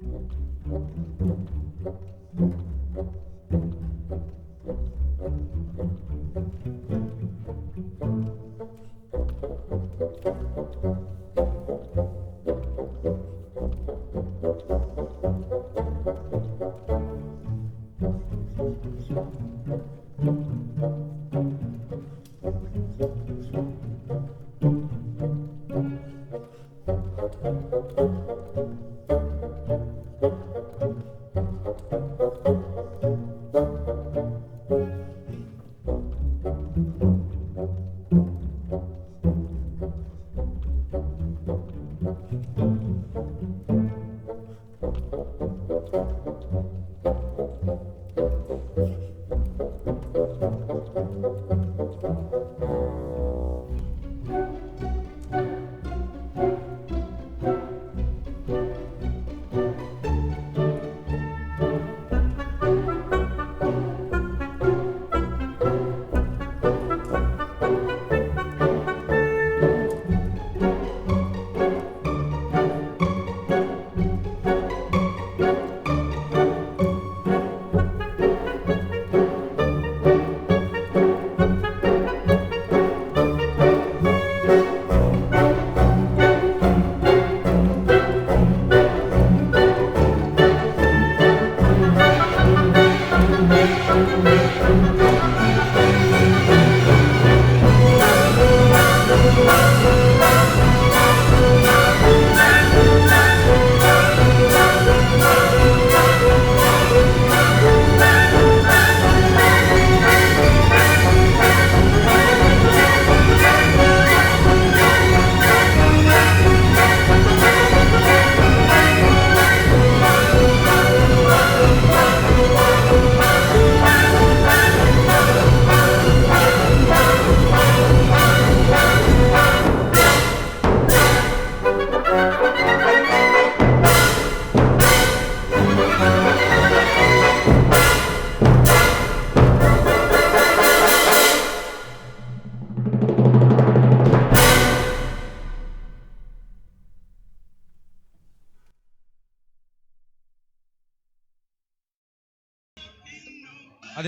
Thank you.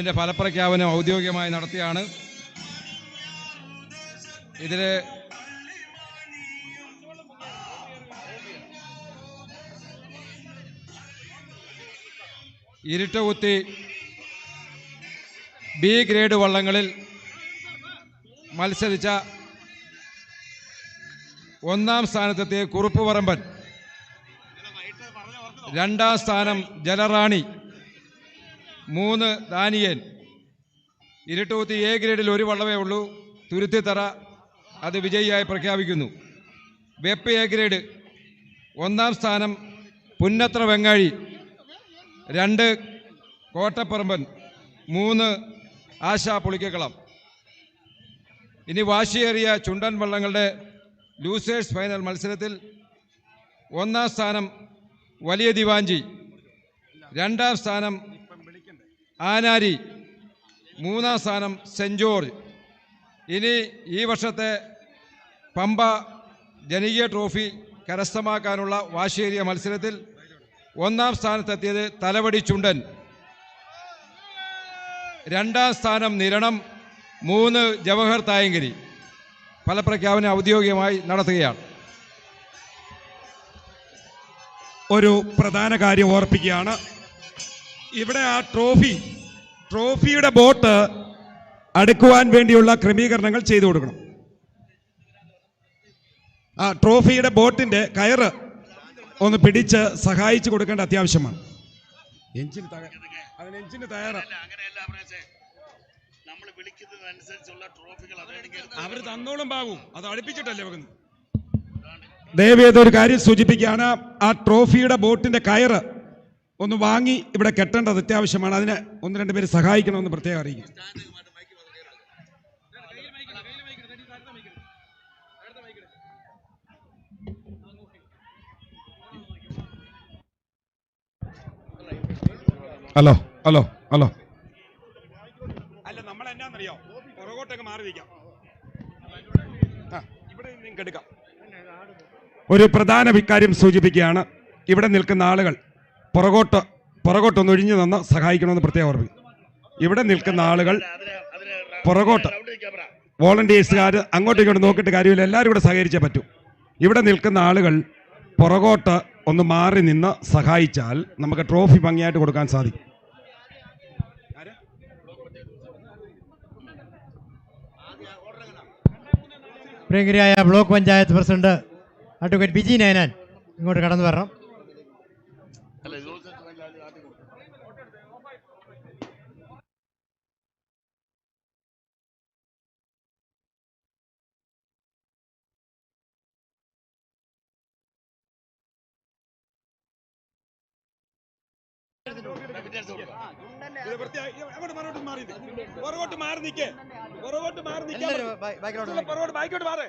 അതിന്റെ ഫലപ്രഖ്യാപനം ഔദ്യോഗികമായി നടത്തിയാണ്. ഇതിൽ ഇരുട്ടുകുത്തി ബി ഗ്രേഡ് വള്ളങ്ങളിൽ മത്സരിച്ച ഒന്നാം സ്ഥാനത്തെത്തിയ കുറുപ്പ് പറമ്പൻ. രണ്ടാം സ്ഥാനം ജലറാണി. മൂന്ന് ദാനിയൻ. ഇരുട്ടൂത്തി എ ഗ്രേഡിൽ ഒരു വള്ളമേ ഉള്ളൂ. തുരുത്തിത്തറ അത് വിജയിയായി പ്രഖ്യാപിക്കുന്നു. വെപ്പ് എ ഗ്രേഡ്. ഒന്നാം സ്ഥാനം പുന്നത്ര വെങ്ങാഴി. രണ്ട് കോട്ടപ്പറമ്പൻ. മൂന്ന് ആശാ പുളിക്കക്കളം. ഇനി വാശിയേറിയ ചുണ്ടൻ വള്ളങ്ങളുടെ ലൂസേഴ്സ് ഫൈനൽ മത്സരത്തിൽ ഒന്നാം സ്ഥാനം വലിയ ദിവാഞ്ചി രണ്ടാം സ്ഥാനം ആനാരി മൂന്നാം സ്ഥാനം സെന്റ് ജോർജ്. ഇനി ഈ വർഷത്തെ പമ്പ ജനകീയ ട്രോഫി കരസ്ഥമാക്കാനുള്ള വാശിയേറിയ മത്സരത്തിൽ ഒന്നാം സ്ഥാനത്തെത്തിയത് തലവടി ചുണ്ടൻ. രണ്ടാം സ്ഥാനം നിരണം മൂന്ന് ജവഹർ തായങ്കരി. ഫലപ്രഖ്യാപനം ഔദ്യോഗികമായി നടത്തുകയാണ്. ഒരു പ്രധാന കാര്യം ഓർപ്പിക്കുകയാണ്. ഇവിടെ ആ ട്രോഫി ട്രോഫിയുടെ ബോട്ട് അടുക്കുവാൻ വേണ്ടിയുള്ള ക്രമീകരണങ്ങൾ ചെയ്തു കൊടുക്കണം. ആ ട്രോഫിയുടെ ബോട്ടിന്റെ കയറ് ഒന്ന് പിടിച്ച് സഹായിച്ചു കൊടുക്കേണ്ട അത്യാവശ്യമാണ്. എഞ്ചിന് അതിന് എഞ്ചിന് അവർ തന്നോളും ബാബു അത് അടുപ്പിച്ചിട്ടല്ലേ വെക്കുന്നത്? ദയവേത് ഒരു കാര്യം സൂചിപ്പിക്കുകയാണ്. ആ ട്രോഫിയുടെ ബോട്ടിന്റെ കയറ് ഒന്ന് വാങ്ങി ഇവിടെ കെട്ടേണ്ടത് അത്യാവശ്യമാണ്. അതിനെ ഒന്ന് രണ്ട് പേര് സഹായിക്കണമെന്ന് പ്രത്യേകം അറിയിക്കും ഹലോ ഹലോ ഹലോ. അല്ല നമ്മൾ എന്നാന്നറിയോ? പുറകോട്ടൊക്കെ മാറി വയ്ക്കാം ഇവിടെ നിങ്ങൾക്ക് എടുക്കാം. ഒരു പ്രധാന വികാര്യം സൂചിപ്പിക്കുകയാണ്. ഇവിടെ നിൽക്കുന്ന ആളുകൾ പുറകോട്ട് പുറകോട്ടൊന്ന് ഒഴിഞ്ഞു നിന്ന് സഹായിക്കണമെന്ന് പ്രത്യേകം ഓർമ്മിക്കും ഇവിടെ നിൽക്കുന്ന ആളുകൾ പുറകോട്ട്. വോളണ്ടിയേഴ്സുകാർ അങ്ങോട്ടും ഇങ്ങോട്ടും നോക്കിയിട്ട് കാര്യമില്ല. എല്ലാവരും കൂടെ സഹകരിച്ചേ പറ്റൂ. ഇവിടെ നിൽക്കുന്ന ആളുകൾ പുറകോട്ട് ഒന്ന് മാറി നിന്ന് സഹായിച്ചാൽ നമുക്ക് ട്രോഫി ഭംഗിയായിട്ട് കൊടുക്കാൻ സാധിക്കും. പ്രിയങ്കരിയായ block panchayat president advocate Biji Nainan ഇങ്ങോട്ട് കടന്നു വരണം. ഡെപ്യൂട്ടേഴ്സ് കൊടുക്കാം. പുറകോട്ട് മാറി നിൽക്കേ പുറകോട്ട് മാറി. പുറകോട്ട് ബൈക്കോട്ട് മാറേ.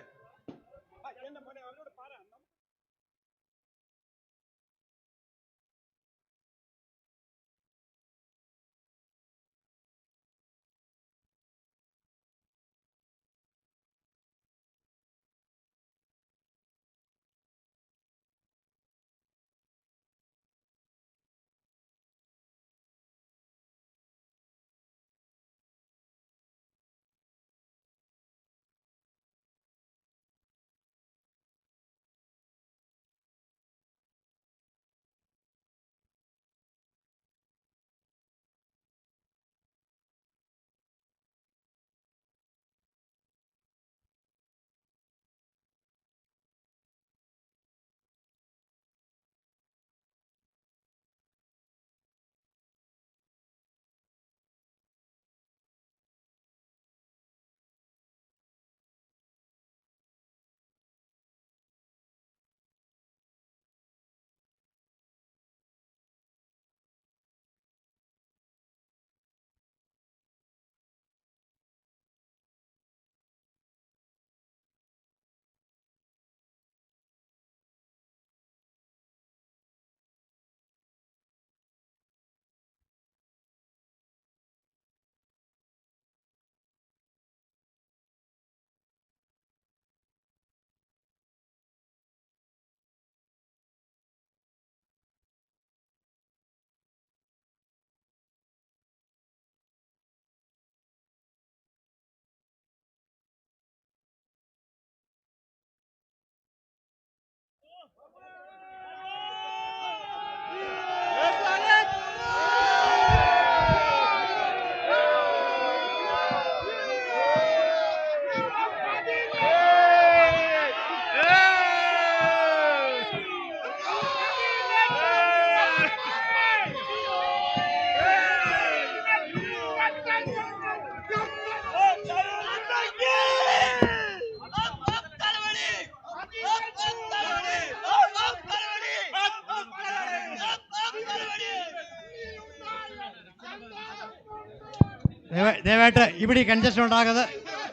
ഇവിടെ കൺജഷൻ ഉണ്ടാകുന്നത്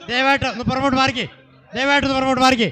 ദയവായിട്ട് ഒന്ന് പുറകോട്ട് മാറിക്കേ. ദയവായിട്ട് ഒന്ന് പുറകോട്ട് മാറിക്കേ.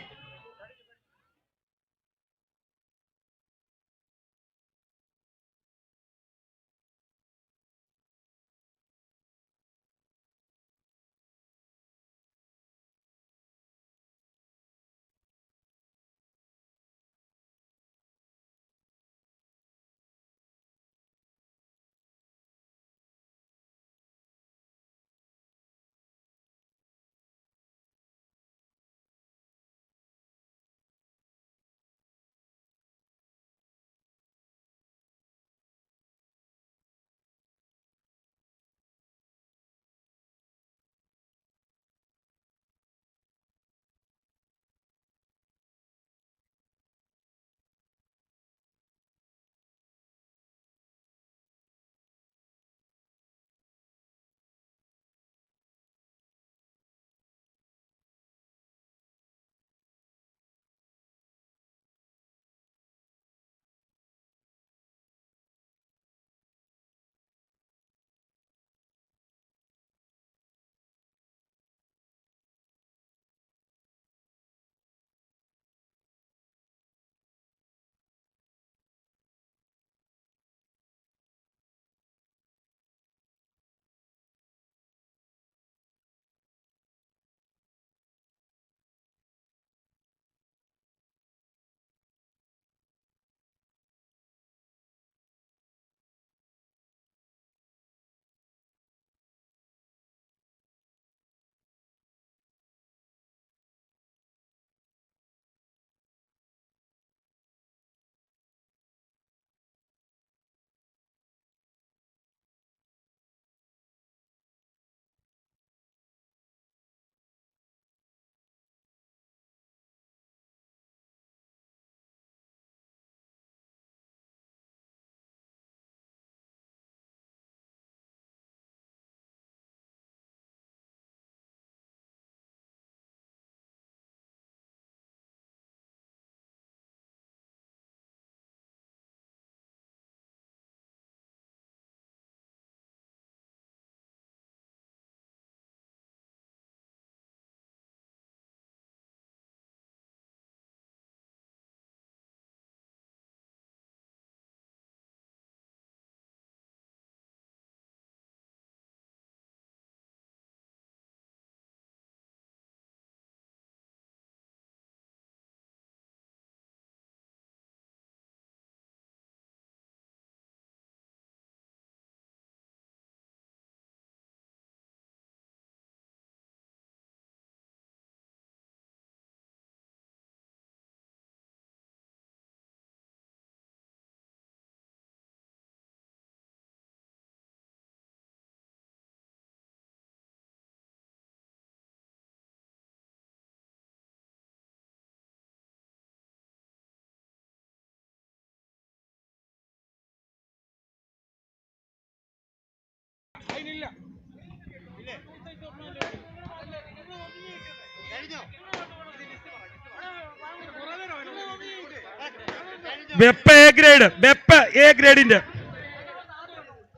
വെപ്പ് എ ഗ്രേഡ് വെപ്പ് എ ഗ്രേഡിന്റെ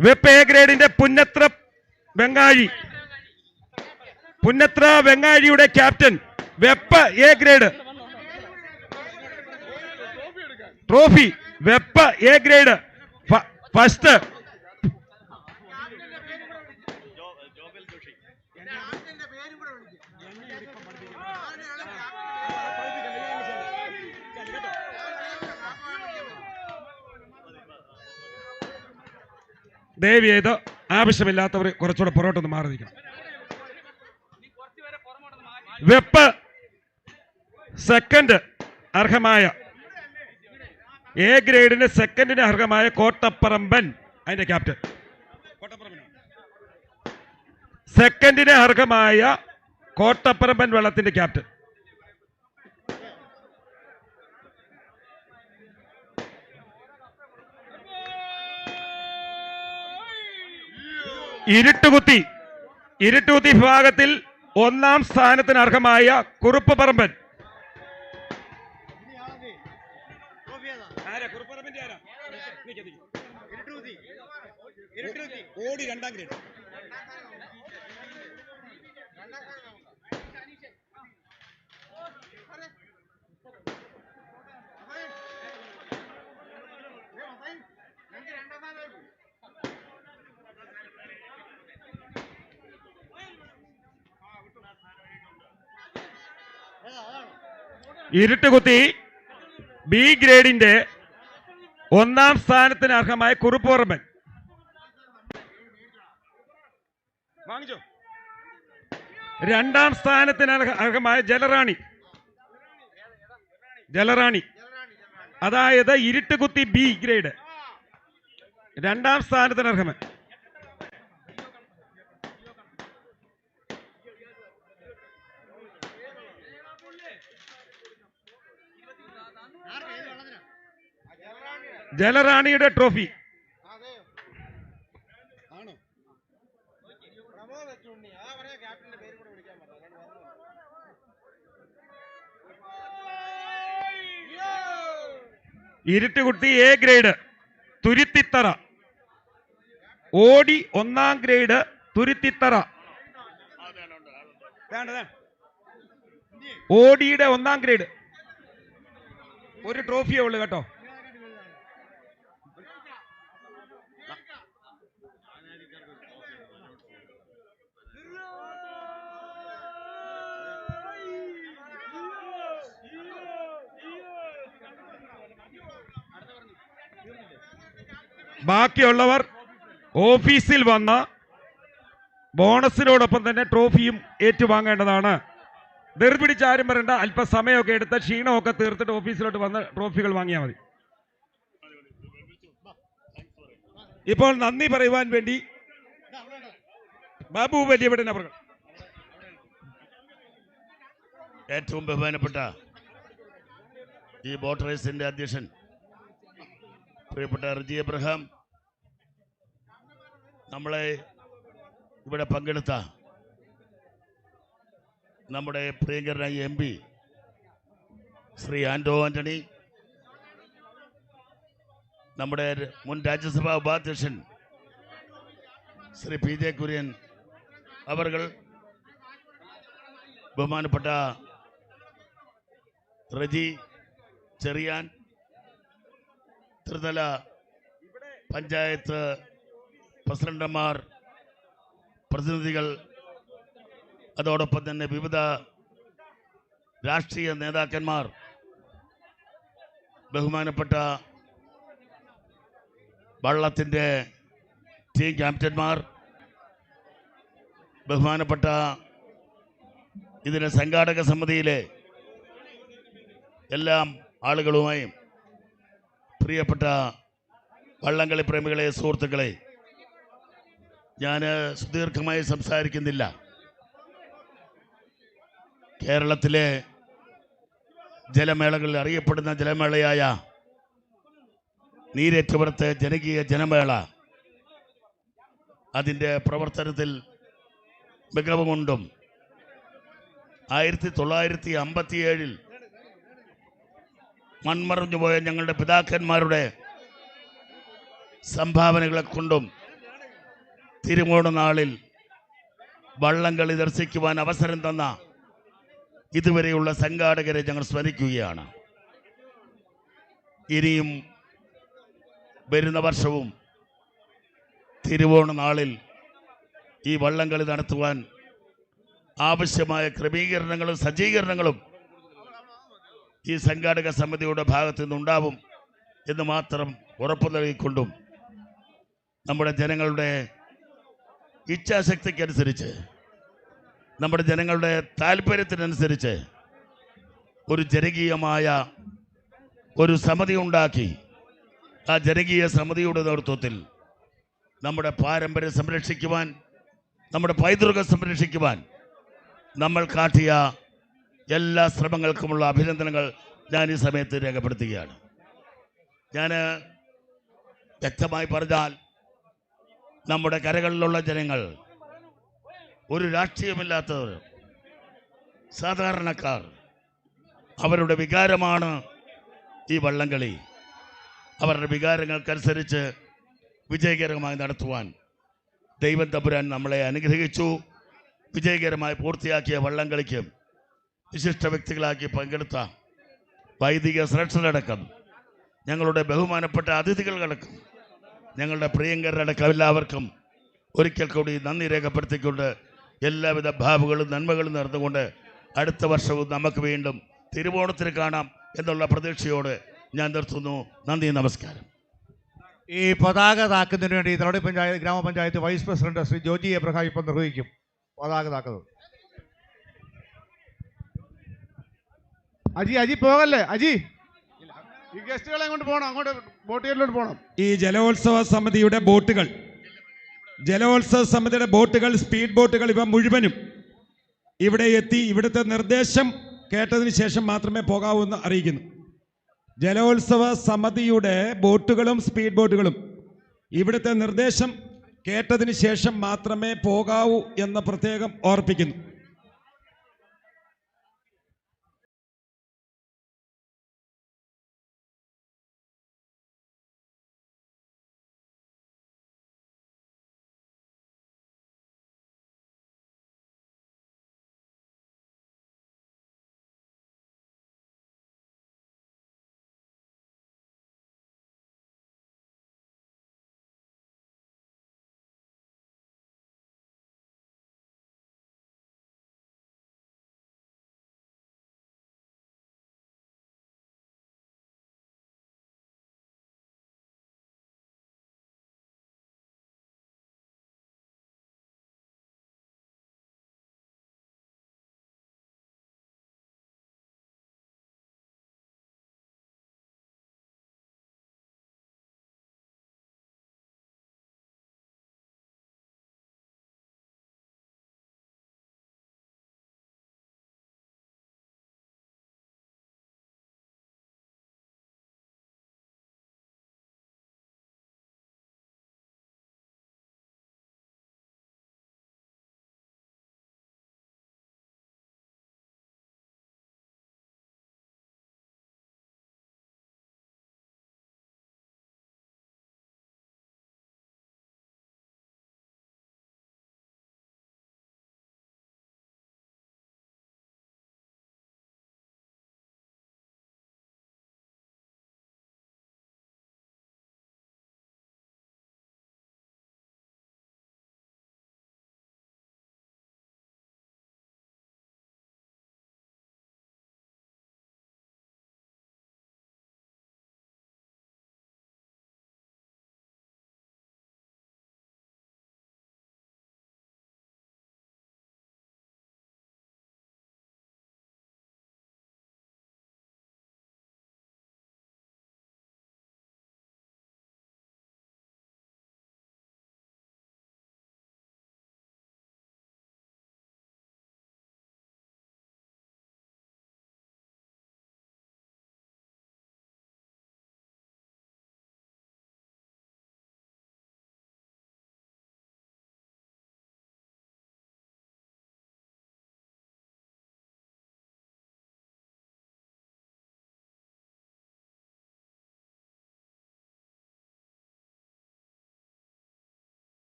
വെപ്പ് എ ഗ്രേഡിന്റെ പുന്നത്ര വെങ്ങാഴി. പുന്നത്ര വെങ്ങാഴിയുടെ ക്യാപ്റ്റൻ വെപ്പ് എ ഗ്രേഡ് ട്രോഫി വെപ്പ് എ ഗ്രേഡ് ഫസ്റ്റ് ദയവ് ചെയ്ത് ആവശ്യമില്ലാത്തവർ കുറച്ചുകൂടെ പുറകോട്ടൊന്ന് മാറി നിൽക്കണം. വെപ്പ് സെക്കൻഡ് അർഹമായ. എ ഗ്രേഡിന് സെക്കൻഡിന് അർഹമായ കോട്ടപ്പറമ്പൻ അതിന്റെ ക്യാപ്റ്റൻ സെക്കൻഡിന് അർഹമായ കോട്ടപ്പറമ്പൻ വെള്ളത്തിന്റെ ക്യാപ്റ്റൻ. ഇരുട്ടുകുത്തി ഇരുട്ടുകുത്തി വിഭാഗത്തിൽ ഒന്നാം സ്ഥാനത്തിന് അർഹമായ കുറുപ്പ് പറമ്പൻ ഓടി രണ്ടാം ഗ്രേഡ്. ഇരുട്ടുകുത്തി ബി ഗ്രേഡിന്റെ ഒന്നാം സ്ഥാനത്തിന് അർഹമായ കുറുപ്പുറമ്പൻ വാങ്ങിച്ചോ? രണ്ടാം സ്ഥാനത്തിന് അർഹമായ ജലറാണി. ജലറാണി. അതായത് ഇരുട്ടുകുത്തി ബി ഗ്രേഡ്. രണ്ടാം സ്ഥാനത്തിന് അർഹമൻ. ജലറാണിയുടെ trophy. Iruttukutty A grade Thuruthithara. ഓടി ഒന്നാം ഗ്രേഡ് തുരുത്തിത്തറ. ഓടിയുടെ ഒന്നാം ഗ്രേഡ് ഒരു ട്രോഫിയേ ഉള്ളൂ കേട്ടോ. ബാക്കിയുള്ളവർ ഓഫീസിൽ വന്ന ബോണസിനോടൊപ്പം തന്നെ ട്രോഫിയും ഏറ്റുവാങ്ങേണ്ടതാണ്. ധൃപിടിച്ച് ആരും വരണ്ട. അല്പസമയമൊക്കെ എടുത്ത് ക്ഷീണമൊക്കെ തീർത്തിട്ട് ഓഫീസിലോട്ട് വന്ന് ട്രോഫികൾ വാങ്ങിയാൽ മതി. ഇപ്പോൾ നന്ദി പറയുവാൻ വേണ്ടി ബാബു വലിയ ഏറ്റവും ബഹുമാനപ്പെട്ട ഈ ബോട്ട് റേസിന്റെ അധ്യക്ഷൻ പ്രിയപ്പെട്ട റിജി എബ്രഹാം നമ്മളെ ഇവിടെ പങ്കെടുത്ത നമ്മുടെ പ്രിയങ്കരനായ എം പി ശ്രീ ആന്റോ ആന്റണി നമ്മുടെ മുൻ രാജ്യസഭാ ഉപാധ്യക്ഷൻ ശ്രീ പി ജെ കുര്യൻ അവർ ബഹുമാനപ്പെട്ട റജി ചെറിയാൻ ത്രിതല പഞ്ചായത്ത് പ്രസിഡന്റുമാർ പ്രതിനിധികൾ അതോടൊപ്പം തന്നെ വിവിധ രാഷ്ട്രീയ നേതാക്കന്മാർ ബഹുമാനപ്പെട്ട വള്ളത്തിന്റെ ടീം ക്യാപ്റ്റന്മാർ ബഹുമാനപ്പെട്ട ഇതിന് സംഘാടക സമിതിയിലെ എല്ലാം ആളുകളുമായും പ്രിയപ്പെട്ട വള്ളംകളി പ്രേമികളെ സുഹൃത്തുക്കളെ ഞാൻ സുദീർഘമായി സംസാരിക്കുന്നില്ല. കേരളത്തിലെ ജലമേളകളിൽ അറിയപ്പെടുന്ന ജലമേളയായ നീരേറ്റുപുറത്തെ ജനകീയ ജനമേള അതിന്റെ പ്രവർത്തനത്തിൽ മികവുമുണ്ടും ആയിരത്തി തൊള്ളായിരത്തി അമ്പത്തിയേഴിൽ മൺമറഞ്ഞു പോയ ഞങ്ങളുടെ പിതാക്കന്മാരുടെ സംഭാവനകളെ കൊണ്ടും തിരുവോണ നാളിൽ വള്ളംകളി ദർശിക്കുവാൻ അവസരം തന്ന ഇതുവരെയുള്ള സംഘാടകരെ ഞങ്ങൾ സ്മരിക്കുകയാണ്. ഇനിയും വരുന്ന വർഷവും തിരുവോണ നാളിൽ ഈ വള്ളംകളി നടത്തുവാൻ ആവശ്യമായ ക്രമീകരണങ്ങളും സജ്ജീകരണങ്ങളും ഈ സംഘാടക സമിതിയുടെ ഭാഗത്തു നിന്നുണ്ടാവും എന്ന് മാത്രം ഉറപ്പു നൽകിക്കൊണ്ടും നമ്മുടെ ജനങ്ങളുടെ ഇച്ഛാശക്തിക്കനുസരിച്ച് നമ്മുടെ ജനങ്ങളുടെ താല്പര്യത്തിനനുസരിച്ച് ഒരു ജനകീയമായ ഒരു സമിതി ഉണ്ടാക്കി. ആ ജനകീയ സമിതിയുടെ നേതൃത്വത്തിൽ നമ്മുടെ പാരമ്പര്യം സംരക്ഷിക്കുവാൻ നമ്മുടെ പൈതൃകം സംരക്ഷിക്കുവാൻ നമ്മൾ കാട്ടിയ എല്ലാ ശ്രമങ്ങൾക്കുമുള്ള അഭിനന്ദനങ്ങൾ ഞാൻ ഈ സമയത്ത് രേഖപ്പെടുത്തുകയാണ്. ഞാൻ വ്യക്തമായി പറഞ്ഞാൽ നമ്മുടെ കരകളിലുള്ള ജനങ്ങൾ ഒരു രാഷ്ട്രീയമില്ലാത്തവർ സാധാരണക്കാർ അവരുടെ വികാരമാണ് ഈ വള്ളംകളി. അവരുടെ വികാരങ്ങൾക്കനുസരിച്ച് വിജയകരമായി നടത്തുവാൻ ദൈവം തമ്പുരാൻ നമ്മളെ അനുഗ്രഹിച്ചു. വിജയകരമായി പൂർത്തിയാക്കിയ വള്ളംകളിക്ക് വിശിഷ്ട വ്യക്തികളാക്കി പങ്കെടുത്ത വൈദിക ശ്രേഷ്ഠരടക്കം ഞങ്ങളുടെ ബഹുമാനപ്പെട്ട അതിഥികളടക്കം ഞങ്ങളുടെ പ്രിയങ്കരടക്കം എല്ലാവർക്കും ഒരിക്കൽ കൂടി നന്ദി രേഖപ്പെടുത്തിക്കൊണ്ട് എല്ലാവിധ ഭാവുകളും നന്മകളും നടന്നുകൊണ്ട് അടുത്ത വർഷവും നമുക്ക് വീണ്ടും തിരുവോണത്തിന് കാണാം എന്നുള്ള പ്രതീക്ഷയോട് ഞാൻ നിർത്തുന്നു. നന്ദി നമസ്കാരം. ഈ പതാക താക്കുന്നതിന് വേണ്ടി തലോടി പഞ്ചായത്ത് ഗ്രാമപഞ്ചായത്ത് വൈസ് പ്രസിഡന്റ് ശ്രീ ജോജി എബ്രഹാം ഇപ്പം നിർവഹിക്കും. പതാക താക്കുന്നത് അജി അജി പോകല്ലേ? അജി? ഈ ഗസ്റ്റുകളെ അങ്ങോട്ട് അങ്ങോട്ട് ഈ ജലോത്സവ സമിതിയുടെ ബോട്ടുകൾ ജലോത്സവ സമിതിയുടെ ബോട്ടുകൾ സ്പീഡ് ബോട്ടുകൾ ഇവ മുഴുവനും ഇവിടെ എത്തി ഇവിടുത്തെ നിർദ്ദേശം കേട്ടതിന് ശേഷം മാത്രമേ പോകാവൂ എന്ന് അറിയിക്കുന്നു. ജലോത്സവ സമിതിയുടെ ബോട്ടുകളും സ്പീഡ് ബോട്ടുകളും ഇവിടുത്തെ നിർദ്ദേശം കേട്ടതിന് ശേഷം മാത്രമേ പോകാവൂ എന്ന് പ്രത്യേകം ഓർപ്പിക്കുന്നു.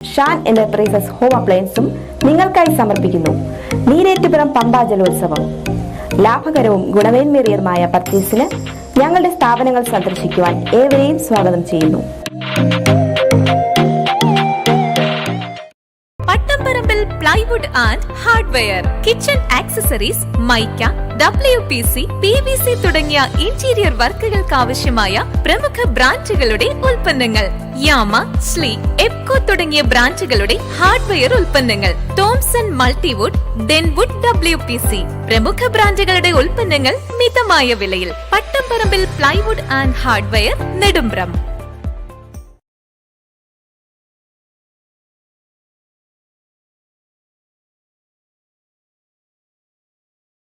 ഷാൻ എന്റർപ്രൈസസ് ഹോം അപ്ലയൻസും നിങ്ങൾക്കായി സമർപ്പിക്കുന്നു. നീരേറ്റുപുറം പമ്പാജലോത്സവം ലാഭകരവും ഗുണമേന്മേറിയതുമായ പർച്ചേസിന് ഞങ്ങളുടെ സ്ഥാപനങ്ങൾ സന്ദർശിക്കുവാൻ ഏവരെയും സ്വാഗതം ചെയ്യുന്നു. Pattamparambil plywood and hardware kitchen accessories mica W P C P C തുടങ്ങിയ ഇന്റീരിയർ വർക്കുകൾക്ക് ആവശ്യമായ പ്രമുഖ ബ്രാൻഡുകളുടെ ഉൽപ്പന്നങ്ങൾ. യാമ സ്ലീ എപ്കോ തുടങ്ങിയ ബ്രാൻഡുകളുടെ ഹാർഡ്വെയർ ഉൽപ്പന്നങ്ങൾ. Thomson multiwood Denwood W P C. പ്രമുഖ ബ്രാൻഡുകളുടെ ഉൽപ്പന്നങ്ങൾ മിതമായ വിലയിൽ Pattamparambil plywood and hardware Nedumpram.